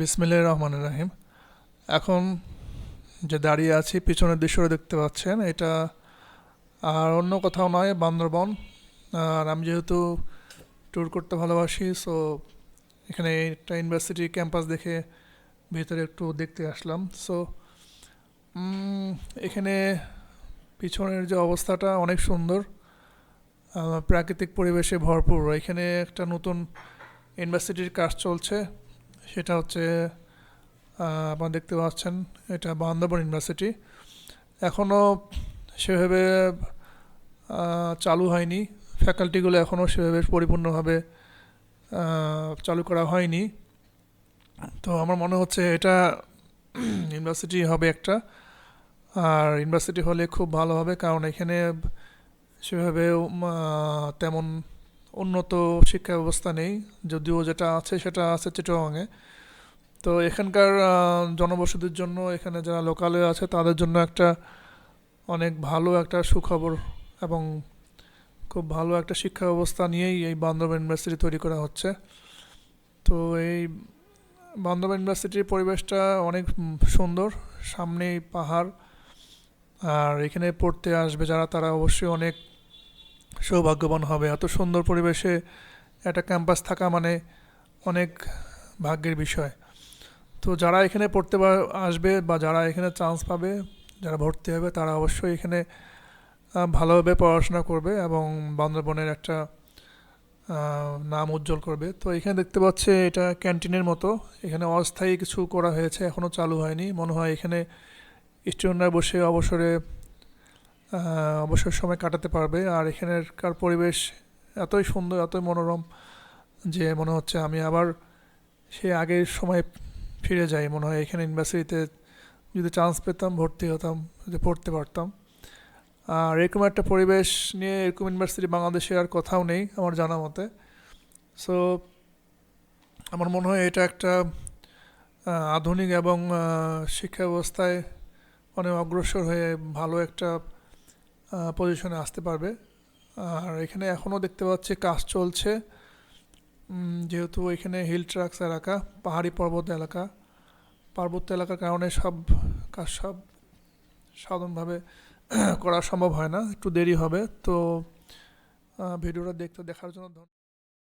বিসমিল্লাহ রহমান রাহিম। এখন যে দাঁড়িয়ে আছি, পিছনের দৃশ্যটা দেখতে পাচ্ছেন, এটা আর অন্য কোথাও নয়, বান্দরবন। আর আমি যেহেতু ট্যুর করতে ভালোবাসি সো এখানে একটা ইউনিভার্সিটি ক্যাম্পাস দেখে ভিতরে একটু দেখতে আসলাম। সো এখানে পিছনের যে অবস্থাটা অনেক সুন্দর। প্রাকৃতিক পরিবেশে ভরপুর। এখানে একটা নতুন ইউনিভার্সিটির কাজ চলছে। সেটা হচ্ছে আপনারা দেখতে পাচ্ছেন, এটা বান্দরবান ইউনিভার্সিটি। এখনও সেভাবে চালু হয়নি। ফ্যাকাল্টিগুলো এখনও সেভাবে পরিপূর্ণভাবে চালু করা হয়নি। তো আমার মনে হচ্ছে এটা ইউনিভার্সিটি হবে একটা। আর ইউনিভার্সিটি হলে খুব ভালো হবে, কারণ এখানে সেভাবে তেমন উন্নত শিক্ষা ব্যবস্থা নেই, যদিও যেটা আছে সেটা আছে চিটোয়াংয়ে তো এখানকার জনবসতির জন্য এখানে যারা লোকালে আছে তাদের জন্য একটা অনেক ভালো একটা সুখবর এবং খুব ভালো একটা শিক্ষা ব্যবস্থা নিয়েই এই বান্ধব ইউনিভার্সিটি তৈরি করা হচ্ছে। তো এই বান্ধব ইউনিভার্সিটির পরিবেশটা অনেক সুন্দর, সামনেই পাহাড়, আর এখানে পড়তে আসবে যারা তারা অবশ্যই অনেক সৌভাগ্যবান হবে। এত সুন্দর পরিবেশে একটা ক্যাম্পাস থাকা মানে অনেক ভাগ্যের বিষয়। তো যারা এখানে পড়তে আসবে বা যারা এখানে চান্স পাবে, যারা ভর্তি হবে, তারা অবশ্যই এখানে ভালোভাবে পড়াশোনা করবে এবং বান্দরবনের একটা নাম উজ্জ্বল করবে। তো এখানে দেখতে পাচ্ছে এটা ক্যান্টিনের মতো। এখানে অস্থায়ী কিছু করা হয়েছে এখনও চালু হয়নি। মনে হয় এখানে স্টুডেন্টরা বসে অবসরে অবসর সময় কাটাতে পারবে। আর এখানকার পরিবেশ এতই সুন্দর, এতই মনোরম যে মনে হচ্ছে আমি আবার সেই আগের সময় ফিরে যাই। মনে হয় এখানে ইউনিভার্সিটিতে যদি চান্স পেতাম, ভর্তি হতাম, যদি পড়তে পারতাম। আর এরকম একটা পরিবেশ নিয়ে এরকম ইউনিভার্সিটি বাংলাদেশে আর কোথাও নেই আমার জানা মতে। সো আমার মনে হয় এটা একটা আধুনিক এবং শিক্ষা ব্যবস্থায় অনেক অগ্রসর হয়ে ভালো একটা পজিশনে আসতে পারবে। আর এখানে এখনও দেখতে পাচ্ছি কাজ চলছে। যেহেতু এখানে হিল ট্রাক্স এলাকা, পাহাড়ি পর্বত এলাকা, পার্বত্য এলাকার কারণে সব কাজ সব সাধারণভাবে করা সম্ভব হয় না। একটু দেরি হবে। তো ভিডিওটা দেখতে দেখার জন্য